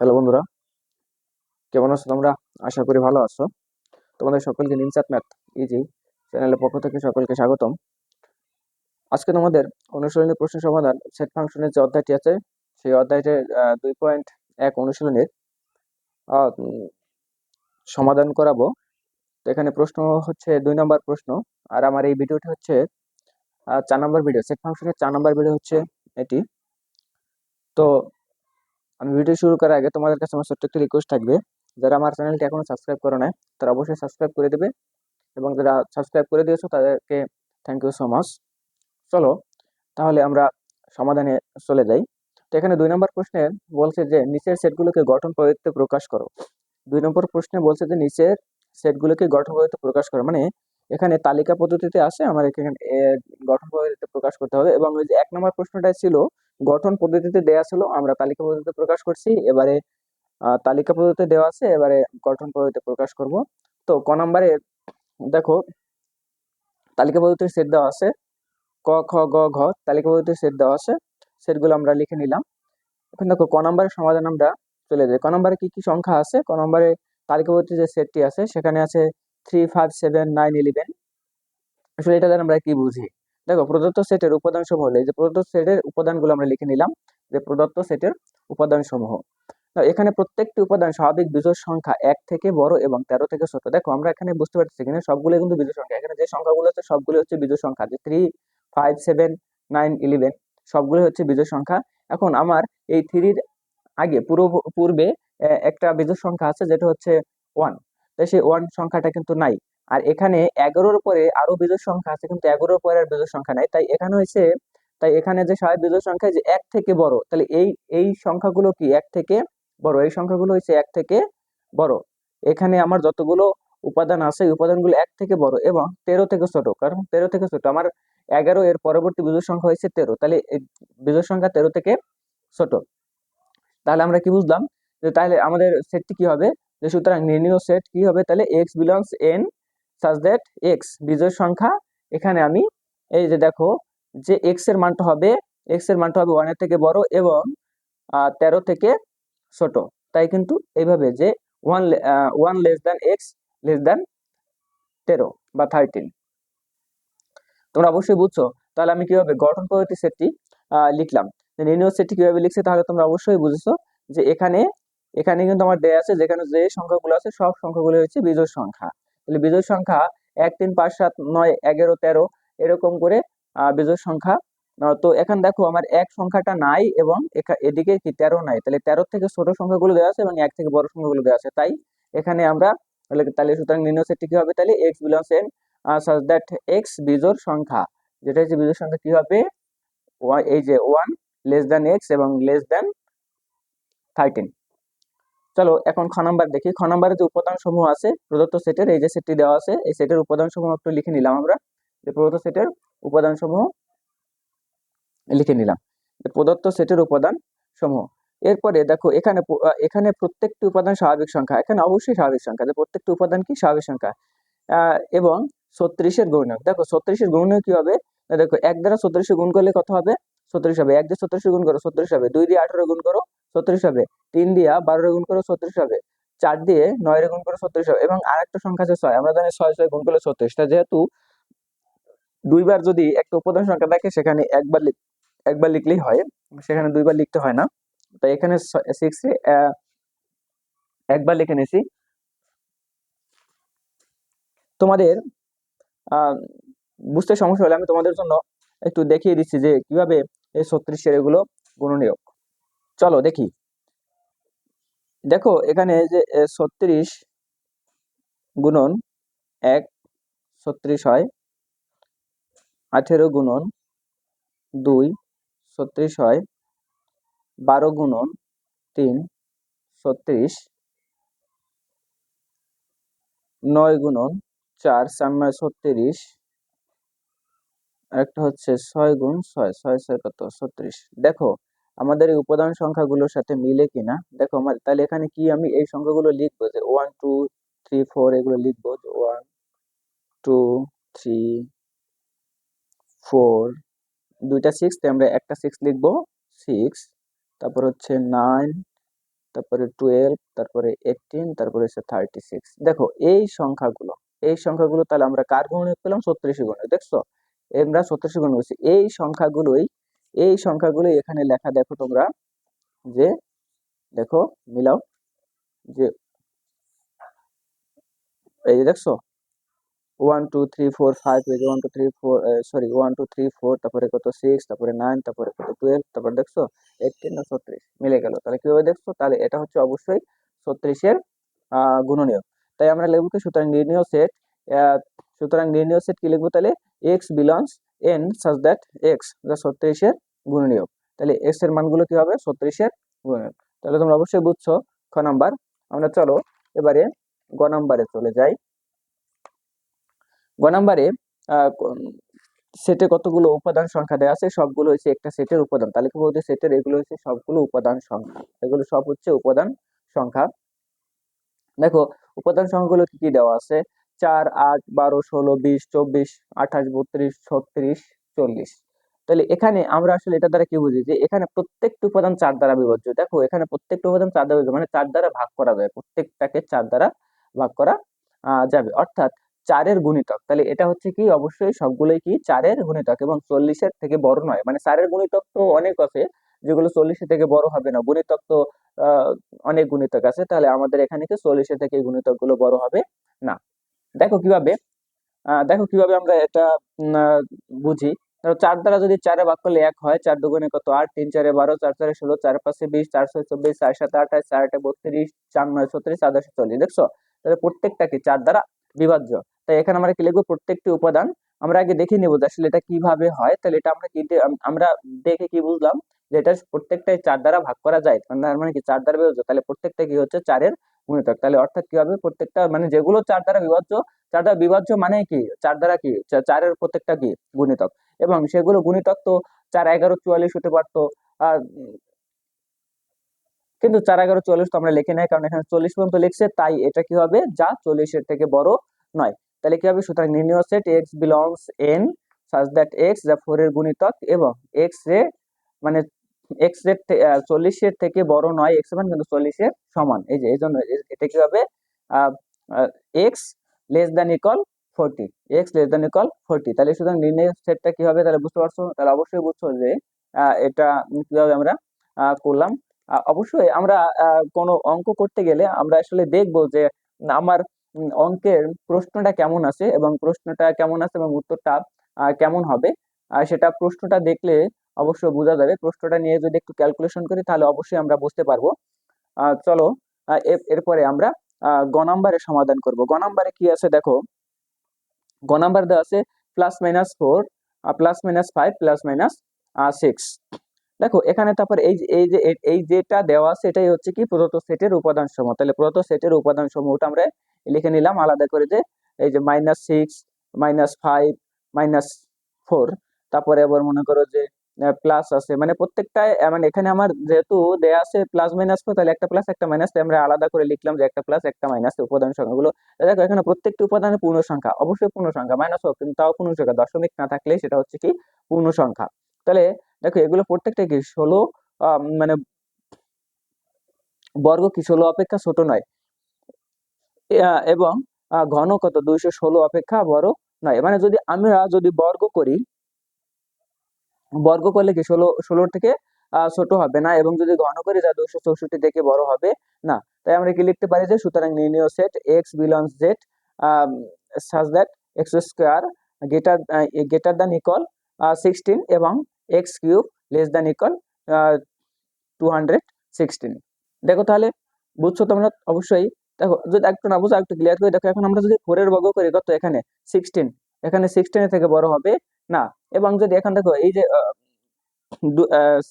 Hello বন্ধুরা, কেমন আছো তোমরা? আশা করি ভালো আছো। তোমাদের সকলকে নিমসাত ম্যাথ ইজি চ্যানেলের পক্ষ থেকে সকলকে স্বাগতম। আজকে তোমাদের অনুশীলনী প্রশ্ন সমাধান সেট ফাংশনের যে অধ্যায়টি আছে, সেই অধ্যায়টির দুই পয়েন্ট এক অনুশীলনীর সমাধান করাবো। তো এখানে প্রশ্ন হচ্ছে দুই নম্বর প্রশ্ন, আর আমার এই ভিডিওটি হচ্ছে চার নম্বর ভিডিও। সেট ফাংশনের চার নম্বর ভিডিও হচ্ছে এটি। তো আমি ভিডিও শুরু করার আগে তোমাদের কাছে আমার ছোট্ট একটি রিকোয়েস্ট থাকবে। যারা আমার চ্যানেলটি এখনও সাবস্ক্রাইব করে না তারা অবশ্যই সাবস্ক্রাইব করে দেবে এবং যারা সাবস্ক্রাইব করে দিয়েছ তাদেরকে থ্যাংক ইউ সো মাচ চলো, তাহলে আমরা সমাধানে চলে যাই। তো এখানে দুই নম্বর প্রশ্নে বলছে যে, নিচের সেটগুলোকে গঠন পদ্ধতিতে প্রকাশ করো। দুই নম্বর প্রশ্নে বলছে যে, নিচের সেটগুলোকে গঠন পদ্ধতিতে প্রকাশ করো। মানে এখানে তালিকা পদ্ধতিতে আসে আমার এখানে গঠন পদ্ধতিতে প্রকাশ করতে হবে এবং ওই যে এক নম্বর প্রশ্নটা ছিল গঠন পদ্ধতিতে দেয়া ছিল, আমরা তালিকা পদ্ধতিতে প্রকাশ করছি, এবারে তালিকা পদ্ধতিতে দেওয়া আছে, এবারে গঠন পদ্ধতিতে প্রকাশ করব। তো ক নম্বরে, দেখো, তালিকা পদ্ধতির সেট দেওয়া আছে, ক, খ, গ, ঘ, তালিকা পদ্ধতির সেট দেওয়া আছে, সেটগুলো আমরা লিখে নিলাম। এখন দেখো, ক নম্বরের সমাধান আমরা চলে যাই। ক নম্বরে কি কি সংখ্যা আছে? ক নম্বরে তালিকা পদ্ধতির যে সেটটি আছে, সেখানে আছে three five seven nine eleven আসলে এটা দ্বারা আমরা কি বুঝি? দেখো প্রদত্ত সেটের উপাদান সমূহ হলো যে প্রদত্ত সেটের উপাদানগুলো আমরা লিখে নিলাম যে প্রদত্ত সেটের উপাদান সমূহ এখানে প্রত্যেকটি উপাদান স্বাভাবিক বিজোড় সংখ্যা এক থেকে বড় এবং তেরো থেকে ছোট। দেখো আমরা এখানে বুঝতে পারছি এখানে সবগুলো কিন্তু বিজোড় সংখ্যা। এখানে যে সংখ্যাগুলো আছে সবগুলো হচ্ছে বিজোড় সংখ্যা। যে three five seven nine eleven সবগুলো হচ্ছে বিজোড় সংখ্যা। এখন আমার এই থ্রির আগে পুরো, পূর্বে একটা বিজোড় সংখ্যা আছে যেটা হচ্ছে ওয়ান তাই সেই ওয়ান সংখ্যাটা কিন্তু নাই। আর এখানে এগারোর পরে আরও বিজোড় সংখ্যা আছে, কিন্তু এগারোর পরে আর বিজোড় সংখ্যা নাই। তাই এখানে হচ্ছে তাই এখানে যে স্বাভাবিক বিজোড় সংখ্যা যে এক থেকে বড়, তাহলে এই এই সংখ্যাগুলো কি এক থেকে বড়? এই সংখ্যাগুলো হচ্ছে এক থেকে বড়। এখানে আমার যতগুলো উপাদান আছে, এই উপাদানগুলো এক থেকে বড় এবং তেরো থেকে ছোট, কারণ তেরো থেকে ছোট, আমার এগারো, এর পরবর্তী বিজোড় সংখ্যা হয়েছে তেরো, তাহলে বিজোড় সংখ্যা তেরো থেকে ছোট। তাহলে আমরা কি বুঝলাম? যে তাহলে আমাদের সেটটি কি হবে? যে সুতরাং নির্ণীয় সেট কি হবে? তাহলে x belongs N such that x বিজোড় সংখ্যা, এখানে আমি এই যে দেখো যে এক্সের মানটা হবে এক্সের মানটা হবে ওয়ানের থেকে বড় এবং তেরো থেকে ছোট। তাই কিন্তু এইভাবে যে one one less than x less than তেরো বা থার্টিন তোমরা অবশ্যই বুঝছ। তাহলে আমি কীভাবে গঠন পদ্ধতি সেটটি লিখলাম? নির্ণয় সেটটি কীভাবে লিখছি তাহলে তোমরা অবশ্যই বুঝেছ যে এখানে এখানে কিন্তু আমার দেয়া আছে যেখানে যে সংখ্যাগুলো আছে সব সংখ্যাগুলো হচ্ছে বিজোড় সংখ্যা। তাহলে বিজোড় সংখ্যা এক, তিন, পাঁচ, সাত, নয়, এগারো, তেরো, এরকম করে বিজোড় সংখ্যা। তো এখন দেখো আমার এক সংখ্যাটা নাই এবং এদিকে কি তেরো নাই। তাহলে তেরো থেকে ছোট সংখ্যাগুলো দেওয়া আছে এবং এক থেকে বড় সংখ্যাগুলো দেওয়া আছে। তাই এখানে আমরা তাহলে সুতরাং নির্ণয় সেটটি কি হবে? তাহলে x belongs N such that x বিজোড় সংখ্যা, যেটা হচ্ছে বিজোড় সংখ্যা কি হবে? এই যে ওয়ান লেস দ্যান এক্স এবং লেস দ্যান থার্টিন চলো, এখন খ নাম্বার দেখি। খ নাম্বারে যে উপাদান সমূহ আছে, প্রদত্ত সেটের, এই যে সেটটি দেওয়া আছে, এই সেটের উপাদান সমূহ একটু লিখে নিলাম আমরা। যে প্রদত্ত সেটের উপাদান সমূহ লিখে নিলাম। প্রদত্ত সেটের উপাদান সমূহ এরপরে দেখো, এখানে এখানে প্রত্যেকটি উপাদান স্বাভাবিক সংখ্যা। এখানে অবশ্যই স্বাভাবিক সংখ্যা। যে প্রত্যেকটি উপাদান কি? স্বাভাবিক সংখ্যা। এবং ছত্রিশের গুণনীয়ক দেখো, ছত্রিশের গুণনীয়ক কি হবে? দেখো, এক দ্বারা ছত্রিশে গুণ করলে কত হবে? ছত্রিশ হবে। এক দিয়ে ছত্রিশে গুণ করো, ছত্রিশ হবে। দুই দিয়ে আঠারো গুণ করো, ছত্রিশ হবে। তিন দিয়া বারো গুণ করো, ছত্রিশ হবে। চার দিয়ে নয় গুণ করো, ছত্রিশ হবে। এবং আরেকটা সংখ্যা আছে ছয়। আমরা জানি ছয় ছয় গুণ করলে ছত্রিশ। যেহেতু দুইবার যদি একটা উপাদান সংখ্যা দেখে, সেখানে একবার একবার লিখলেই হয়। সেখানে দুইবার লিখতে হয় না। তাই এখানে সিক্স একবার লিখে নিয়েছি তোমাদের বুঝতে সমস্যা হলে আমি তোমাদের জন্য একটু দেখিয়ে দিচ্ছি যে কীভাবে এই ছত্রিশের এগুলো গুণনীয় চলো দেখি। দেখো, এখানে যে ছত্রিশ গুণন এক, ছত্রিশ হয়। আঠেরো গুণন দুই, ছত্রিশ হয়। বারো গুণন তিন, ছত্রিশ। নয় গুণন চার নয়, ছত্রিশ। একটা হচ্ছে ছয় গুণ ছয় ছয় ছয় কত? ছত্রিশ। দেখো, আমাদের এই উপাদান সংখ্যাগুলোর সাথে মিলে কিনা? দেখো, আমার তাহলে এখানে কি আমি এই সংখ্যাগুলো লিখব? যে ওয়ান টু থ্রি ফোর এগুলো লিখব? ওয়ান টু থ্রি ফোর দুইটা সিক্স আমরা একটা সিক্স লিখব সিক্স তারপর হচ্ছে নাইন তারপরে টুয়েলভ তারপরে এইটিন তারপরে হচ্ছে থার্টি সিক্স দেখো, এই সংখ্যাগুলো এই সংখ্যাগুলো তাহলে আমরা কার গুণনীয়ক পেলাম? ছত্রিশ গুণনীয়ক, দেখছ? আমরা ছত্রিশ গুণ করছি এই সংখ্যাগুলোই এই সংখ্যাগুলোই এখানে লেখা দেখো তোমরা যে, দেখো, মিলাও, যে, এই যে দেখছ? One two three four five এই যে one two three four sorry one two three four তারপরে কত? সিক্স তারপরে নাইন তারপরে কত? টুয়েলভ তারপরে দেখছ? এইটিন না ছত্রিশ? মিলে গেল। তাহলে কীভাবে দেখছ? তাহলে এটা হচ্ছে অবশ্যই ছত্রিশের গুণনীয় তাই আমরা লিখব কি? সুতরাং নির্ণয় সেট সুতরাং নির্ণয় সেট কি লিখব তাহলে? X belongs N such that x যা ছত্রিশের গুণনীয় তাহলে এক্সের মানগুলো কি হবে? ছত্রিশের গুণনীয় তাহলে তোমরা অবশ্যই বুঝছ খ নাম্বার। আমরা চলো এবারে গ নাম্বারে চলে যাই। গ নাম্বারে সেটে কতগুলো উপাদান সংখ্যা দেওয়া আছে? সবগুলো হচ্ছে একটা সেটের উপাদান। তাহলে কি বলতে সেটের? এগুলো হচ্ছে সবগুলো উপাদান সংখ্যা। এগুলো সব হচ্ছে উপাদান সংখ্যা। দেখো, উপাদান সংখ্যাগুলো কি কি দেওয়া আছে? চার আট বারো ষোলো বিশ চব্বিশ আঠাশ বত্রিশ ছত্রিশ চল্লিশ। তাহলে এখানে আমরা আসলে এটা দ্বারা কি বুঝি যে এখানে প্রত্যেকটি উপাদান চার দ্বারা বিভাজ্য। দেখো, এখানে প্রত্যেকটি উপাদান চার দ্বারা মানে চার দ্বারা ভাগ করা যায়। প্রত্যেকটাকে চার দ্বারা ভাগ করা যাবে। অর্থাৎ চারের গুণিতক, তাহলে এটা হচ্ছে কি? অবশ্যই সবগুলোই কি? চারের গুণিতক এবং চল্লিশের থেকে বড় নয়। মানে চারের গুণিতক তো অনেক আছে, যেগুলো চল্লিশের থেকে বড় হবে না। গুণিতক তো অনেক গুণিতক আছে। তাহলে আমাদের এখানে কি? চল্লিশের থেকে গুণিতকগুলো বড় হবে না। দেখো কীভাবে দেখো কীভাবে আমরা এটা বুঝি। চার দ্বারা যদি চারে ভাগ করলে এক হয়, চার দুগুণে কত? আট, তিন চারে বারো, চার চারে ষোলো, চার পাঁচে বিশ, চার ছয় চব্বিশ, চার সাথে আঠাশ চার আটে বত্রিশ, চার নয় ছত্রিশ চার দশে চল্লিশ, দেখছ? তাহলে প্রত্যেকটা কি চার দ্বারা বিভাজ্য? তাই এখানে আমরা কি লিখব? প্রত্যেকটি উপাদান আমরা আগে দেখে নেব আসলে এটা কীভাবে হয়। তাহলে এটা আমরা কি আমরা দেখে কি বুঝলাম? যে এটা প্রত্যেকটাই চার দ্বারা ভাগ করা যায়। তার মানে কি চার দ্বারা বিভাজ্য? তাহলে প্রত্যেকটা কি হচ্ছে? চারের গুণিতক তাহলে অর্থাৎ কি হবে? প্রত্যেকটা মানে যেগুলো চার দ্বারা বিভাজ্য, চার দ্বারা বিভাজ্য মানে কি? চার দ্বারা কি? চারের প্রত্যেকটা কি? গুণিতক। এবং সেগুলো গুণিতক তো চার এগারো চুয়াল্লিশ হতে পারতো। আর কিন্তু চার এগারো চল্লিশ তো আমরা লিখে নাই, কারণ এখানে চল্লিশ পর্যন্ত লিখছে, তাই এটা কি হবে? যা চল্লিশের থেকে বড় নয়। তাহলে কি হবে? সুতরাং নির্ণয় set x belongs N such that x যা ফোর এর গুণিতক এবং এক্স এ মানে এক্সের চল্লিশের থেকে বড় নয় এক্স মান কিন্তু চল্লিশের সমান। এই যে, এই জন্য এটা কি হবে? X less than equal forty x less than equal forty তাহলে সুতরাং নির্ণয় সেটটা কি হবে? তাহলে বুঝতে পারছ? তাহলে অবশ্যই বুঝছ যে এটা কীভাবে আমরা করলাম। অবশ্যই আমরা কোনো অঙ্ক করতে গেলে আমরা আসলে দেখব যে, আমার অঙ্কের প্রশ্নটা কেমন আছে এবং প্রশ্নটা কেমন আছে এবং উত্তরটা কেমন হবে। সেটা প্রশ্নটা দেখলে অবশ্যই বোঝা যাবে। প্রশ্নটা নিয়ে যদি একটু ক্যালকুলেশন করি, তাহলে অবশ্যই আমরা বুঝতে পারব। চলো এরপরে আমরা গ নাম্বারের সমাধান করব। গ নাম্বারে কি আছে দেখো? গ নাম্বার দেওয়া আছে plus minus four plus minus five plus minus six দেখো, এখানে তারপর এই এই যে, এই যেটা দেওয়া আছে, এটাই হচ্ছে কি প্রদত্ত সেটের উপাদান সমূহ তাহলে প্রদত্ত সেটের উপাদান সমূহটা আমরা লিখে নিলাম আলাদা করে যে, এই যে minus six minus five minus four তারপরে আবার মনে করো যে প্লাস আছে। মানে প্রত্যেকটায় মানে এখানে আমার যেহেতু দেয়া আছে প্লাস মাইনাস তাহলে একটা প্লাস একটা মাইনাস আমরা আলাদা করে লিখলাম যে একটা প্লাস একটা মাইনাস উপাদান সংখ্যাগুলো দেখো, এখানে প্রত্যেকটি উপাদানের পূর্ণ সংখ্যা, অবশ্যই পূর্ণ সংখ্যা মাইনাস হোক, কিন্তু তাও পূর্ণ সংখ্যা। দশমিক না থাকলে সেটা হচ্ছে কি পূর্ণ সংখ্যা। তাহলে দেখো, এগুলো প্রত্যেকটা কি? ষোলো মানে বর্গ কি? ষোলো অপেক্ষা ছোট নয়। এবং ঘন কত? দুইশো ষোলো অপেক্ষা বড় নয়। মানে যদি আমরা যদি বর্গ করি বর্গ করলে কি ষোলো, ষোলোর থেকে ছোট হবে না? এবং যদি ঘন করি যা দুইশো চৌষট্টি থেকে বড় হবে না। তাই আমরা কি লিখতে পারি যে, সুতরাং নির্ণয় set x belongs Z such that x square greater greater than equal sixteen এবং x cube less than equal two hundred sixteen দেখো তাহলে, বুঝছ তোমরা অবশ্যই? দেখো, যদি একটু না বুঝো, একটু ক্লিয়ার করে দেখো। এখন আমরা যদি ফোরের বর্গ করি, কত এখানে? সিক্সটিন এখানে সিক্সটিনের থেকে বড় হবে না, এবং যদি এখন দেখো এই যে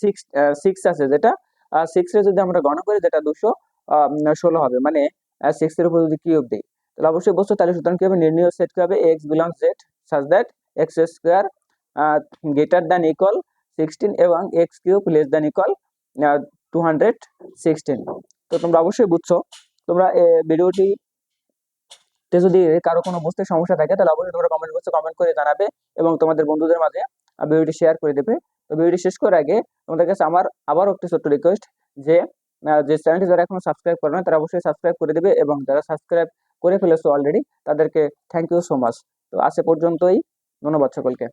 সিক্স সিক্স আছে যেটা সিক্সে যদি আমরা গণ করি যেটা দুশো ষোলো হবে মানে সিক্সের উপর যদি কিউব দিই, তাহলে অবশ্যই বুঝছ তাহলে সুতরাং কি হবে? নির্ণয় সেট কি হবে? X belongs Z such that x square greater than equal sixteen এবং x cube less than equal two hundred sixteen তো তোমরা অবশ্যই বুঝছ। তোমরা ভিডিওটি তে যদি কারও কোনো বুঝতে সমস্যা থাকে, তাহলে অবশ্যই তোমরা কমেন্ট বক্সে কমেন্ট করে জানাবে এবং তোমাদের বন্ধুদের মাঝে ভিডিওটি শেয়ার করে দেবে। তো ভিডিওটি শেষ করার আগে তোমাদের কাছে আমার আবারও একটি ছোট্ট রিকোয়েস্ট যে যে চ্যানেলটি যারা এখনও সাবস্ক্রাইব করে না তারা অবশ্যই সাবস্ক্রাইব করে দেবে এবং যারা সাবস্ক্রাইব করে ফেলেছো অলরেডি তাদেরকে থ্যাংক ইউ সো মাচ তো আসে পর্যন্তই। ধন্যবাদ সকলকে।